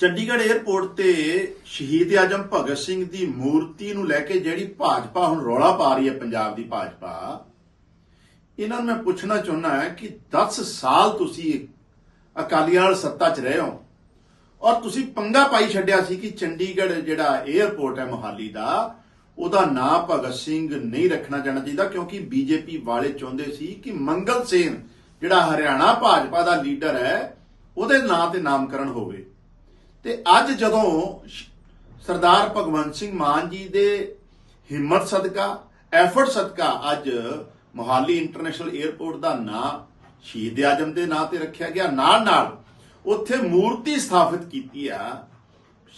Chandigarh airport ਤੇ ਸ਼ਹੀਦ ਆਜਮ ਭਗਤ ਸਿੰਘ ਦੀ ਮੂਰਤੀ ਨੂੰ ਲੈ ਕੇ ਜਿਹੜੀ ਭਾਜਪਾ ਹੁਣ ਰੌਲਾ ਪਾ ਰਹੀ ਹੈ, ਪੰਜਾਬ ਦੀ ਭਾਜਪਾ, ਇਹਨਾਂ ਨੂੰ ਮੈਂ ਪੁੱਛਣਾ ਚਾਹੁੰਦਾ ਹਾਂ ਕਿ 10 ਸਾਲ ਤੁਸੀਂ ਅਕਾਲੀਆਂ ਨਾਲ ਸੱਤਾ 'ਚ ਰਹੇ ਹੋ ਔਰ ਤੁਸੀਂ ਪੰਗਾ ਪਾਈ ਛੱਡਿਆ ਸੀ ਕਿ ਚੰਡੀਗੜ੍ਹ ਜਿਹੜਾ 에ਅਰਪੋਰਟ ਹੈ ਮੋਹਾਲੀ ਦਾ, ਉਹਦਾ ਨਾਂ ਭਗਤ ਸਿੰਘ ਨਹੀਂ ਰੱਖਣਾ ਜਾਣਾ ਚਾਹੀਦਾ ਕਿਉਂਕਿ ਬੀਜੇਪੀ ਵਾਲੇ ਚਾਹੁੰਦੇ ਸੀ ਕਿ ਮੰਗਲ ਸੇਨ, ਜਿਹੜਾ ਹਰਿਆਣਾ ਭਾਜਪਾ ਦਾ ਲੀਡਰ ਹੈ, ਉਹਦੇ ਨਾਂ ਤੇ ਨਾਮਕਰਨ ਹੋਵੇ। ਤੇ ਅੱਜ ਜਦੋਂ ਸਰਦਾਰ ਭਗਵੰਤ ਸਿੰਘ ਮਾਨ ਜੀ ਦੇ ਹਿੰਮਤ ਸਦਕਾ ਐਫਰਟ ਸਦਕਾ ਅੱਜ ਮੋਹਾਲੀ ਇੰਟਰਨੈਸ਼ਨਲ 에ਅਰਪੋਰਟ ਦਾ ਨਾਂ ਸ਼ਹੀਦ ਆਜਮ ਦੇ ਨਾਂ ਤੇ ਰੱਖਿਆ ਗਿਆ। ਨਾਲ ਨਾਲ ਉੱਥੇ ਮੂਰਤੀ ਸਥਾਪਿਤ ਕੀਤੀ ਆ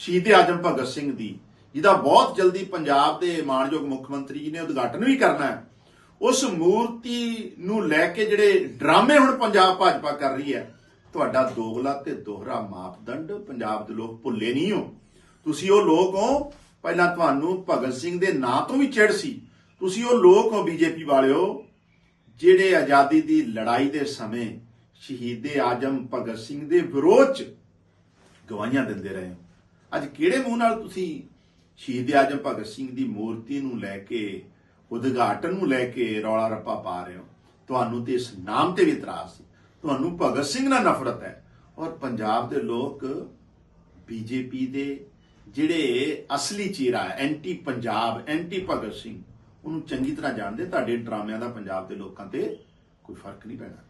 ਸ਼ਹੀਦ ਆਜਮ ਭਗਤ ਸਿੰਘ ਦੀ, ਜਿਹਦਾ ਬਹੁਤ ਜਲਦੀ ਪੰਜਾਬ ਦੇ ਮਾਨਯੋਗ ਮੁੱਖ ਮੰਤਰੀ ਜੀ ਨੇ ਉਦਘਾਟਨ ਵੀ ਕਰਨਾ ਹੈ। ਉਸ ਮੂਰਤੀ ਨੂੰ ਲੈ ਕੇ ਜਿਹੜੇ ਡਰਾਮੇ ਹੁਣ ਪੰਜਾਬ ਭਾਜਪਾ ਕਰ ਰਹੀ ਹੈ ਤੁਹਾਡਾ ਦੋਗਲਾ ਤੇ ਦੋਹਰਾ ਮਾਪਦੰਡ ਪੰਜਾਬ ਦੇ ਲੋਕ ਭੁੱਲੇ ਨਹੀਂ ਹੋ। ਤੁਸੀਂ ਉਹ ਲੋਕ ਹੋ, ਪਹਿਲਾਂ ਤੁਹਾਨੂੰ ਭਗਤ ਸਿੰਘ ਦੇ ਨਾਂ ਤੋਂ ਵੀ ਚਿੜ ਸੀ। ਤੁਸੀਂ ਉਹ ਲੋਕ ਹੋ ਬੀਜੇਪੀ ਵਾਲਿਓ, ਜਿਹੜੇ ਆਜ਼ਾਦੀ ਦੀ ਲੜਾਈ ਦੇ ਸਮੇਂ ਸ਼ਹੀਦੇ ਆਜਮ ਭਗਤ ਸਿੰਘ ਦੇ ਵਿਰੋਧ ਚ ਗਵਾਹੀਆਂ ਦਿੰਦੇ ਰਹੇ ਹੋ। ਅੱਜ ਕਿਹੜੇ ਮੂੰਹ ਨਾਲ ਤੁਸੀਂ ਸ਼ਹੀਦ ਆਜਮ ਭਗਤ ਸਿੰਘ ਦੀ ਮੂਰਤੀ ਨੂੰ ਲੈ ਕੇ, ਉਦਘਾਟਨ ਨੂੰ ਲੈ ਕੇ ਰੌਲਾ ਰੱਪਾ ਪਾ ਰਹੇ ਹੋ? ਤੁਹਾਨੂੰ ਤੇ ਇਸ ਨਾਮ ਤੇ ਵੀ ਇਤਰਾਜ਼ ਸੀ। ਤੁਹਾਨੂੰ ਭਗਤ ਸਿੰਘ ਨਾਲ ਨਫ਼ਰਤ ਹੈ। ਔਰ ਪੰਜਾਬ ਦੇ ਲੋਕ ਬੀਜੇਪੀ ਦੇ ਜਿਹੜੇ ਅਸਲੀ ਚਿਹਰਾ ਹੈ, ਐਂਟੀ ਪੰਜਾਬ, ਐਂਟੀ ਭਗਤ ਸਿੰਘ, ਉਹਨੂੰ ਚੰਗੀ ਤਰ੍ਹਾਂ ਜਾਣਦੇ, ਤੁਹਾਡੇ ਡਰਾਮਿਆਂ ਦਾ ਪੰਜਾਬ ਦੇ ਲੋਕਾਂ ਤੇ ਕੋਈ ਫ਼ਰਕ ਨਹੀਂ ਪੈਣਾ।